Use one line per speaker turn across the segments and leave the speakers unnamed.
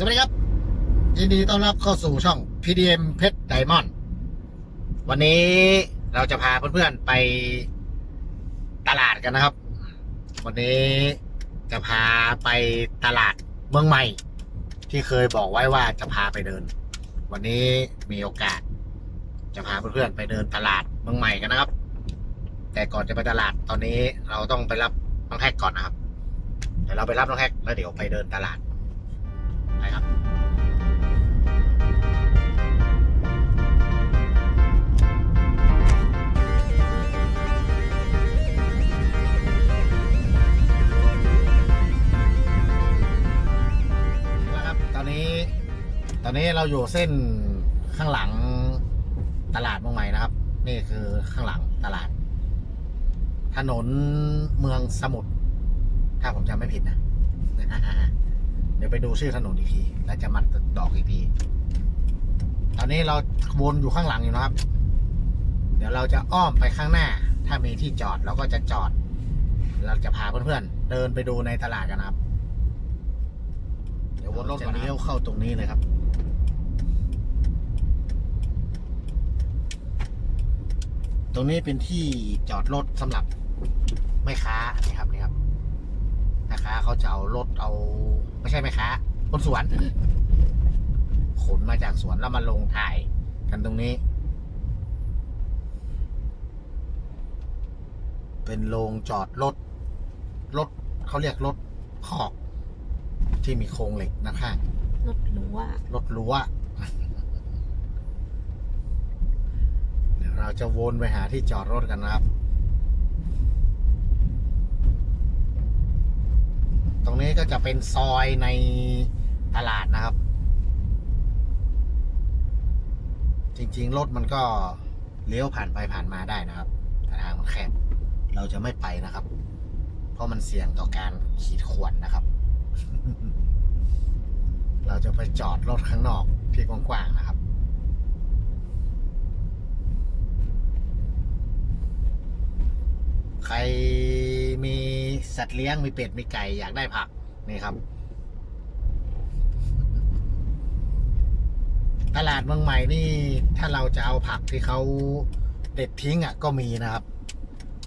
สวัสดีครับ ยินดีต้อนรับเข้าสู่ช่อง PDM เพชรไดมอนด์วันนี้เราจะพาเพื่อนๆไปตลาดกันนะครับ วันนี้จะพาไปตลาดเมืองใหม่ ที่เคยบอกไว้ว่าจะพาไปเดิน วันนี้มีโอกาส จะพาเพื่อนๆไปเดินตลาดเมืองใหม่กันนะครับ แต่ก่อนจะไปตลาดตอนนี้เราต้องไปรับน้องแฮกก่อนนะครับเดี๋ยวเราไปรับน้องแฮกแล้วเดี๋ยวไปเดินตลาด ไปครับนะครับ ตอนนี้ ตอนนี้เราอยู่เส้นข้างหลังตลาดเมืองใหม่นะครับ นี่คือข้างหลังตลาด ถนนเมืองสมุทรถ้าผมจำไม่ผิดนะ ดี๋ยวไปดูชื่อถนนอีกที แล้วจะมัดดอกอีกที ตอนนี้เราวนอยู่ข้างหลังอยู่นะครับ เดี๋ยวเราจะอ้อมไปข้างหน้า ถ้ามีที่จอดเราก็จะจอด เราจะพาเพื่อนๆเดินไปดูในตลาดกันนะครับ เดี๋ยววนรถก่อนเลี้ยวเข้าตรงนี้เลยครับตรงนี้เป็นที่จอดรถสำหรับแม่ค้านี่ครับนี่ครับ แม่ค้าเขาจะเอารถเอา ไม่ใช่แม่ค้าคนสวนขนมาจากสวนแล้วมาลงถ่ายกันตรงนี้ เป็นโรงจอดรถรถเขาเรียกรถคอก ที่มีโครงเหล็กด้านข้าง
รถหนูอะ
รถรั้วเดี๋ยวเราจะวนไปหาที่จอดรถกันนะครับ ตรงนี้ก็จะเป็นซอยในตลาดนะครับ จริงๆ รถมันก็เลี้ยวผ่านไปผ่านมาได้นะครับ แต่ทางมันแคบ เราจะไม่ไปนะครับ เพราะมันเสี่ยงต่อการขีดข่วนนะครับ เราจะไปจอดรถข้างนอกที่กว้างๆนะครับใคร สัตว์เลี้ยงมีเป็ดมีไก่อยากได้ผักนี่ครับ ตลาดเมืองใหม่นี่ ถ้าเราจะเอาผักที่เขาเด็ดทิ้งอะ ก็มีนะครับ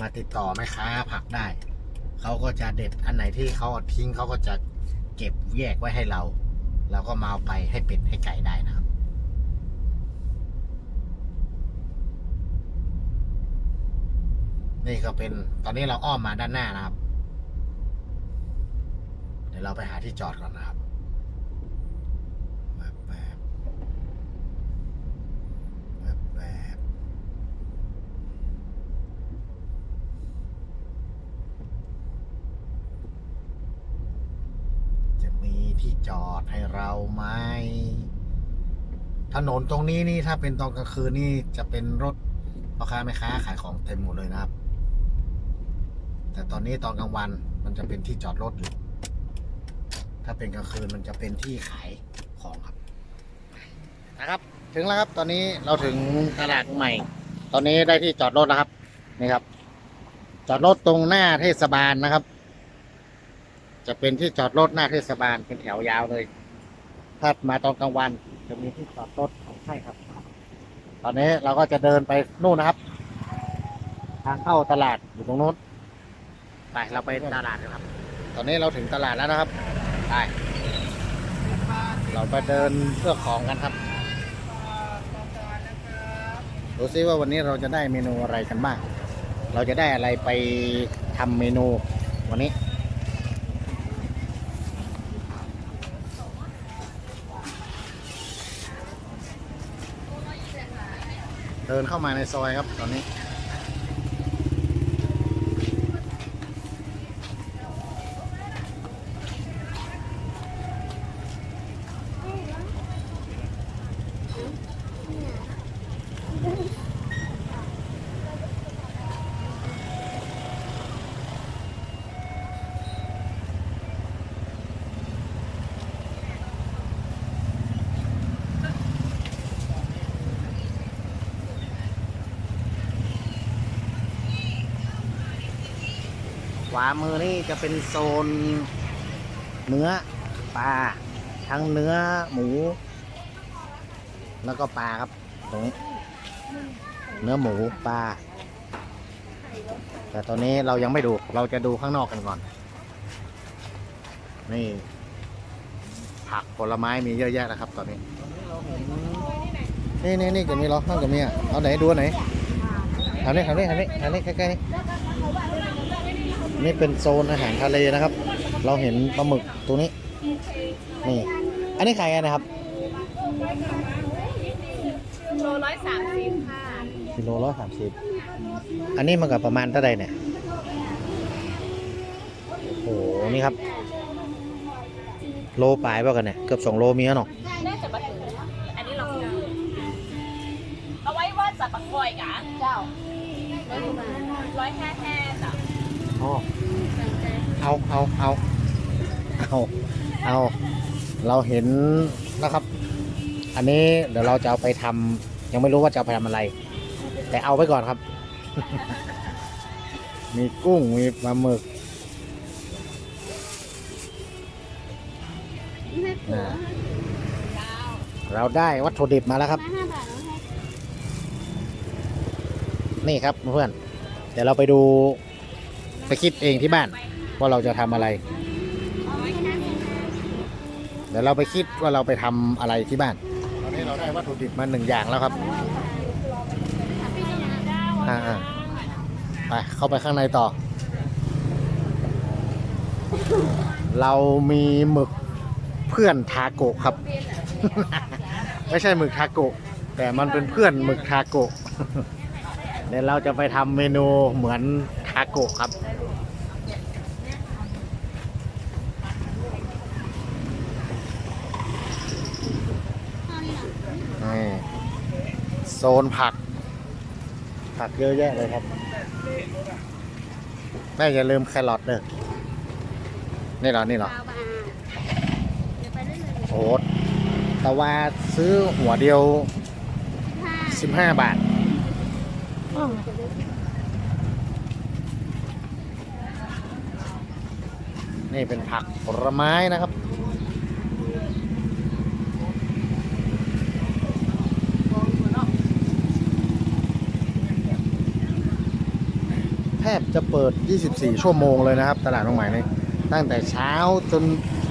มาติดต่อแม่ค้าผักได้เขาก็จะเด็ดอันไหนที่เขาทิ้งเขาก็จะเก็บแยกไว้ให้เราเราก็มาเอาไปให้เป็ดให้ไก่ได้นะครับ นี่ก็เป็นตอนนี้เราอ้อมมาด้านหน้านะครับ ดี๋ยวเราไปหาที่จอดก่อนนะครับแบบแบบแบบแบบจะมีที่จอดให้เราไหมถนนตรงนี้นี่ถ้าเป็นตอนกลางคืนนี่จะเป็นรถพ่อค้าแม่ค้าขายของเต็มหมดเลยนะครับ แต่ตอนนี้ตอนกลางวันมันจะเป็นที่จอดรถอยู่ ถ้าเป็นกลางคืนมันจะเป็นที่ขายของครับนะครับ ถึงแล้วครับ ตอนนี้เราถึงตลาดใหม่ ตอนนี้ได้ที่จอดรถแล้วครับ นี่ครับ จอดรถตรงหน้าเทศบาลนะครับ จะเป็นที่จอดรถหน้าเทศบาลเป็นแถวยาวเลย ถ้ามาตอนกลางวันจะมีที่จอดรถใช่ครับ ตอนนี้เราก็จะเดินไปนู่นนะครับ ทางเข้าตลาดอยู่ตรงนู้นไปเราไปตลาดกันครับ ตอนนี้เราถึงตลาดแล้วนะครับ ไปเราไปเดินเพื่อของกันครับ ดูซิว่าวันนี้เราจะได้เมนูอะไรกันบ้าง เราจะได้อะไรไปทำเมนูวันนี้เดินเข้ามาในซอยครับตอนนี้ วามือนี่จะเป็นโซนเนื้อปลาทั้งเนื้อหมู แล้วก็ปลาครับตรงนี้เนื้อหมูปลาแต่ตอนนี้เรายังไม่ดูเราจะดูข้างนอกกันก่อน นี่ ผักผลไม้มีเยอะแยะนะครับ ตอนนี้ นี่นี่นี่จะมีเหรอข้างจะมีอะเอาไหนดูไหนทางนี้ทางนี้ทางนี้ทางนี้ใกล้ๆนี่ นี่เป็นโซนอาหารทะเลนะครับ เราเห็นปลาหมึกตรงนี้ นี่ อันนี้ใครนะครับ
โลร้อยสามสิบค่ะ
กิโลร้อยสามสิบอันนี้มันกับประมาณเท่าไหร่เนี่ย โอ้โห นี่ครับ โลปลายเปล่ากันเนี่ย เกือบสองโลมีแล้วเนาะ
น่าจะมาถึงอันนี้เราเอาไว้ว่าจับปักกอยกะเจ้าร้อยห้าห้าจ้ะ
อ๋อ เอาเอาเอาเอาเอาเราเห็นนะครับ อันนี้เดี๋ยวเราจะเอาไปทำยังไม่รู้ว่าจะเอาไปทำอะไร แต่เอาไว้ก่อนครับ มีกุ้งมีปลาหมึกนะเราได้วัตถุดิบมาแล้วครับ นี่ครับเพื่อน เดี๋ยวเราไปดู ไปคิดเองที่บ้านว่าเราจะทำอะไร เดี๋ยวเราไปคิดว่าเราไปทำอะไรที่บ้าน ตอนนี้เราได้วัตถุดิบมาหนึ่งอย่างแล้วครับอ่าๆไปเข้าไปข้างในต่อ เรามีหมึกเพื่อนทาโกะครับ ไม่ใช่หมึกทาโกะแต่มันเป็นเพื่อนหมึกทาโกะ เดี๋ยวเราจะไปทำเมนูเหมือน ทาโกะครับ นี่โซนผัก ผักเยอะแยะเลยครับ แม่อย่าลืมแครอทเด้อนี่เหรอ นี่เหรอโอ้โหแต่ว่าซื้อหัวเดียว 15 บาท นี่เป็นผักผลไม้นะครับ แทบจะเปิด 24 ชั่วโมงเลยนะครับ ตลาดน้องใหม่นี่ตั้งแต่เช้าจน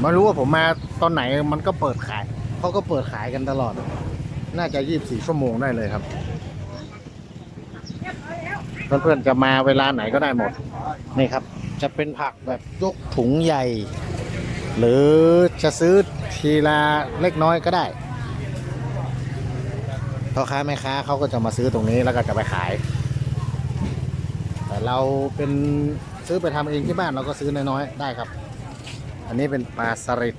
ไม่รู้ว่าผมมาตอนไหนมันก็เปิดขายเขาก็เปิดขายกันตลอด น่าจะ 24 ชั่วโมงได้เลยครับ เพื่อนๆจะมาเวลาไหนก็ได้หมด นี่ครับ จะเป็นผักแบบยกถุงใหญ่ หรือจะซื้อทีละเล็กน้อยก็ได้พ่อค้าแม่ค้าเขาก็จะมาซื้อตรงนี้แล้วก็จะไปขาย แต่เราเป็นซื้อไปทำเองที่บ้านเราก็ซื้อน้อยๆได้ครับ อันนี้เป็นปลาสลิด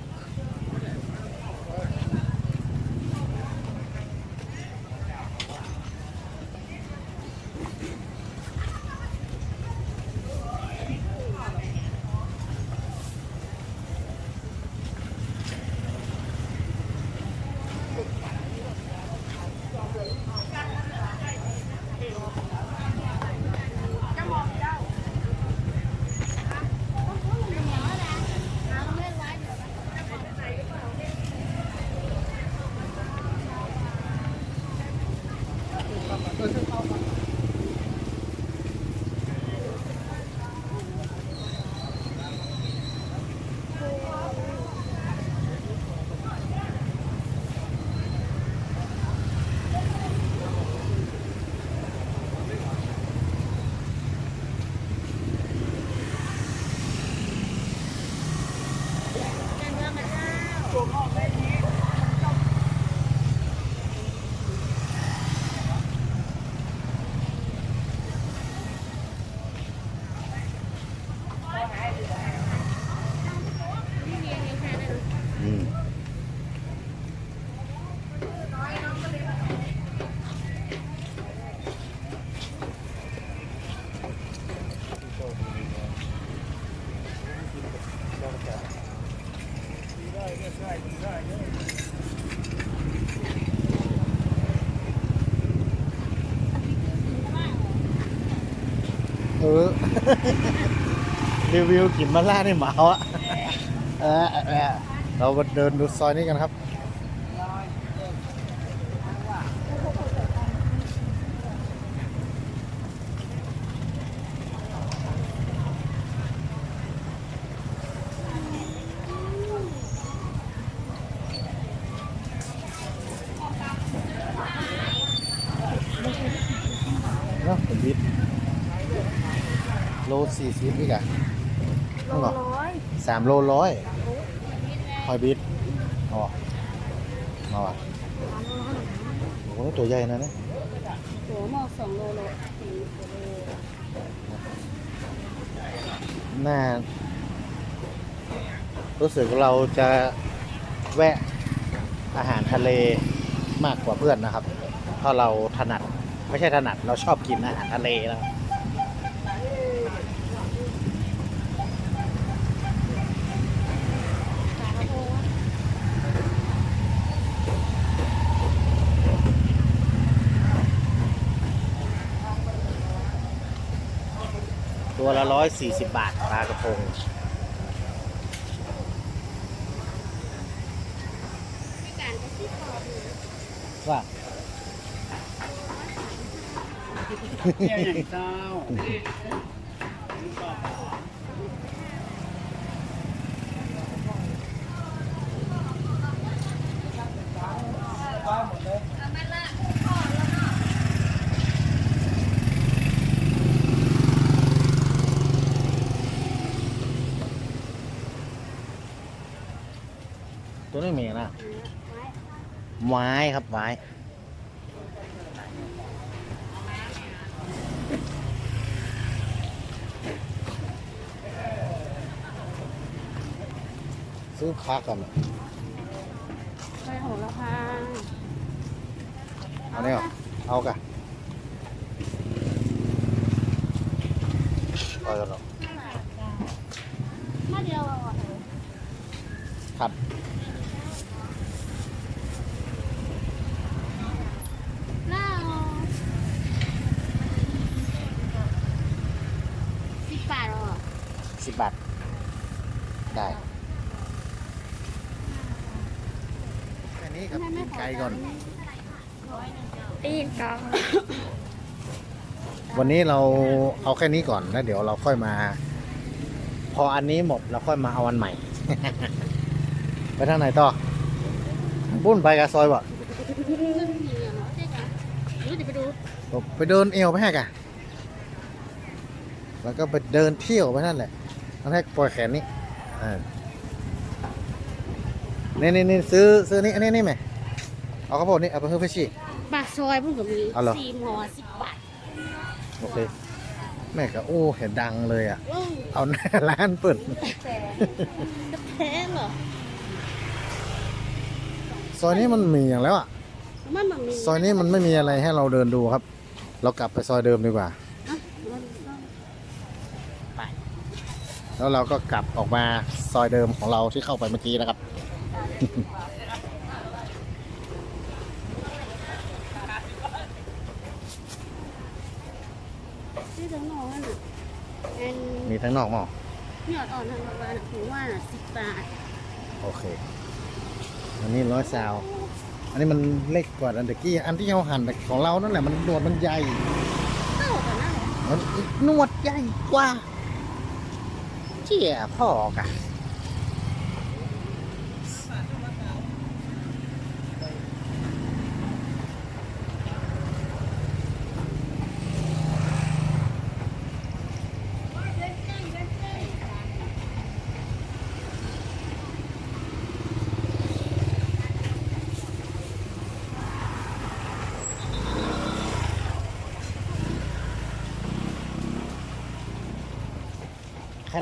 รีวิวกินมาล่าในหมาอะเออเออเอเรามาเดินดูซอยนี้กันครับ เนาะผมบิดโลสี่สิบนี่กะนั่นหรอสามโลร้อยหอยบิดอ๋อมาว่ะโอ้โหตัวใหญ่นะเนี่ย
หัวหมอกสองโลโลสี่โล
น่ารู้สึกเราจะแวะอาหารทะเลมากกว่าเพื่อนนะครับ เพราะเราถนัด ไม่ใช่ถนัดเราชอบกินอาหารทะเลนะครับ
ปลากระพง
ตัวละร้อยสี่สิบบาทปลากระพง
พิการก็ที่คอดู
ว่า
เนี่ยอย่างเจ้า
ตัวนี้มีนะ
ไว้
ไม้ครับไม้ซื้อพักกัน
ไปโหระพา
เอาเนี่ยเอากะเอากันหรอ
มาเดียวอะ
ครับ
หน้าสิบบาทอะ
สิบบาท ได้แค่นี้ครับกินไก่ก่อน
ตีนกอง
วันนี้เราเอาแค่นี้ก่อนแล้วเดี๋ยวเราค่อยมา พออันนี้หมดเราค่อยมาเอาอันใหม่ ไปทางไหนต่อปุ้นไปกับซอยบ่
ขึ้นเหนียวเนาะใช่ไหมรู้จะไปดู
ไปเดินเอวไปแฮกอะแล้วก็ไปเดินเที่ยวไปนั่นแหละ นั่นแหกปล่อยแขนนี้เออนี่นี่นี่ซื้อซื้อนี่อันนี้นี่ไหมเอาข้าวโพดนี่เอาไปเพื่อพี่ชี
ปากซอยเพิ่งก็มี
เอาเหรอ
สี่หมอสิบบาท
โอเค แม่ก็โอ้เห็นดังเลยอะ
โอ้
เอาหน้าร้านเปิด
แต่จะแพ้เหรอ
ซอยนี้มันมีอย่างแล้วอะ
มันแบบมี
ซอยนี้มันไม่มีอะไรให้เราเดินดูครับ เรากลับไปซอยเดิมดีกว่า
อะมันต้อง
แล้วเราก็กลับออกมาซอยเดิมของเราที่เข้าไปเมื่อกี้นะครับ
ซื้อทั้งนอกนั่นน่ะอัน
มีทั้งนอกหมอ
ยอดอ่อนทางโรงพยาบาลน่ะผมว่าสิบบาท
โอเค อันนี้ร้อยซาว อันนี้มันเล็กกว่าอันตะกี้ อันที่เราหั่นของเรานั่นแหละมันหนวดมันใหญ่
เท่ากันนั่นแหละ
มันหนวดใหญ่กว่า เจี๊ย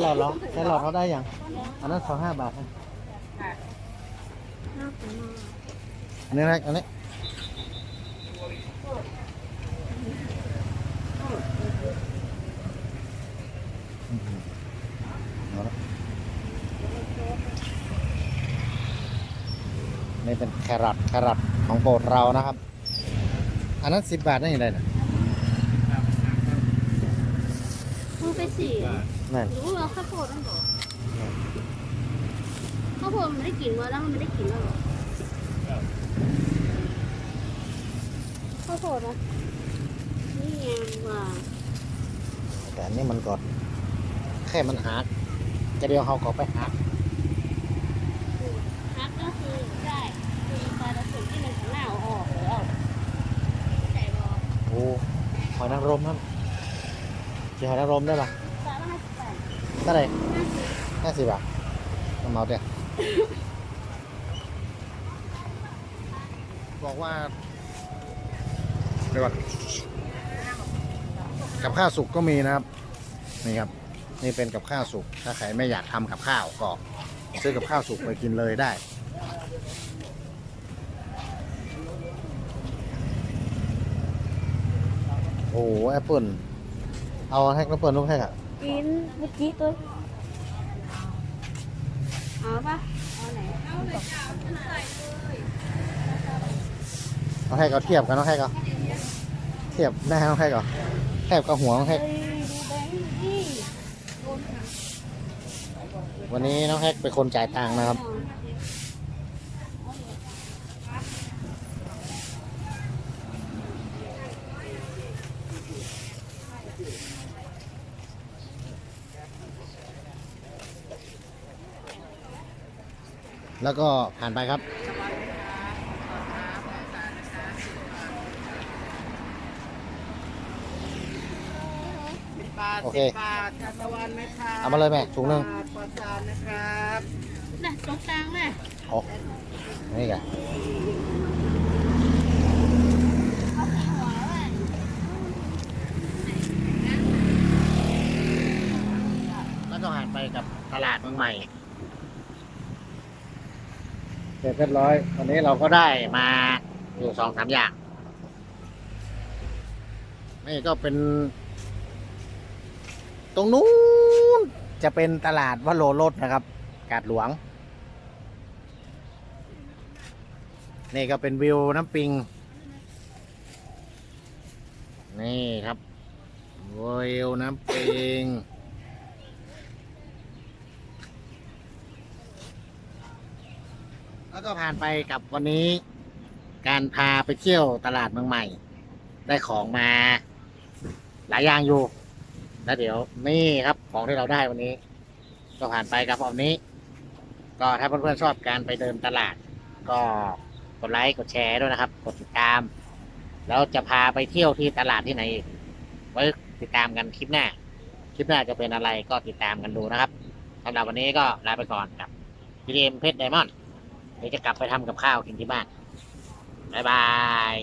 หลอดเหรอแค่หลอดเขาได้ยังอันนั้นสองห้าบาทนะอันนี้นะอันนี้นี่เป็นแครอทแครอทของโปรดเรานะครับ อันนั้นสิบบาทนั่นยังไงนะ
มึงไปสี่
นั่น
รู้เหรอข้าวโพดนั่นเหรอข้าวโพดมันไม่ได้กินวะแล้วมันไม่ได้กินแล้วเหรอข้าวโพดอะนี่ไงว่า
แต่อันนี้มันก็แค่มันหักจะเดียวเขาก็ไปหัก
ฮักก็คือได้คือปลาตะสุนที่มันหน้าเอาออกแล้วแต่บอก
โอ้หอยนางรมครับกินหอยนางรมได้ปะ
ท่า
ไหร่
ห้าสิบ
ห้าสิบาทเมาเดียบอกว่าเดี๋ยวก่อนกับข้าวสุกก็มีนะครับ นี่ครับ นี่เป็นกับข้าวสุก ถ้าใครไม่อยากทำกับข้าวก็ซื้อกับข้าวสุกไปกินเลยได้โอ้โหแอปเปิลเอาแฮกแอปเปิลลูกแฮกอะ
กินเมื่อกี้ตัวเอาปะเอาไหนเอาเลย
น้องแฮกเอาเทียบกันน้องแฮกเอาเทียบหน้าน้องแฮกเอาแทบกับหัวน้องแฮก
เฮ้ยดูแบงค์ดิ
วันนี้น้องแฮกเป็นคนจ่ายตังค์นะครับ แล้วก็ผ่านไปครับ
บาท
โอเค
สิบบาททานตะวันไหมครับ
เอามาเลยแม่ถุงหนึ่ง
บาทปอจานนะครับ
น่ะตรงกลางแม่
โอ้นี่ไง
เอาสีหัวแม่
แล้วก็ผ่านไปกับตลาดเมืองใหม่ เสร็จเรียบร้อยวันนี้เราก็ได้มาอยู่สองสามอย่าง นี่ก็เป็น ตรงนู้นจะเป็นตลาดวัโลรถนะครับ กาดหลวง นี่ก็เป็นวิวน้ำปิง นี่ครับวิวน้ำปิง แล้วก็ผ่านไปกับวันนี้ การพาไปเที่ยวตลาดเมืองใหม่ ได้ของมา หลายอย่างอยู่ แล้วเดี๋ยวนี่ครับของที่เราได้วันนี้ ก็ผ่านไปกับวันนี้ ก็ถ้าเพื่อนๆชอบการไปเดินตลาด ก็กดไลค์กดแชร์ด้วยนะครับ กดติดตาม แล้วจะพาไปเที่ยวที่ตลาดที่ไหนอีกไว้ติดตามกันคลิปหน้า คลิปหน้าจะเป็นอะไรก็ติดตามกันดูนะครับสำหรับวันนี้ก็ลาไปก่อนกับพีเอ็มเพชรไดมอนด์ เดี๋ยวจะกลับไปทำกับข้าวกินที่บ้าน บ๊ายบาย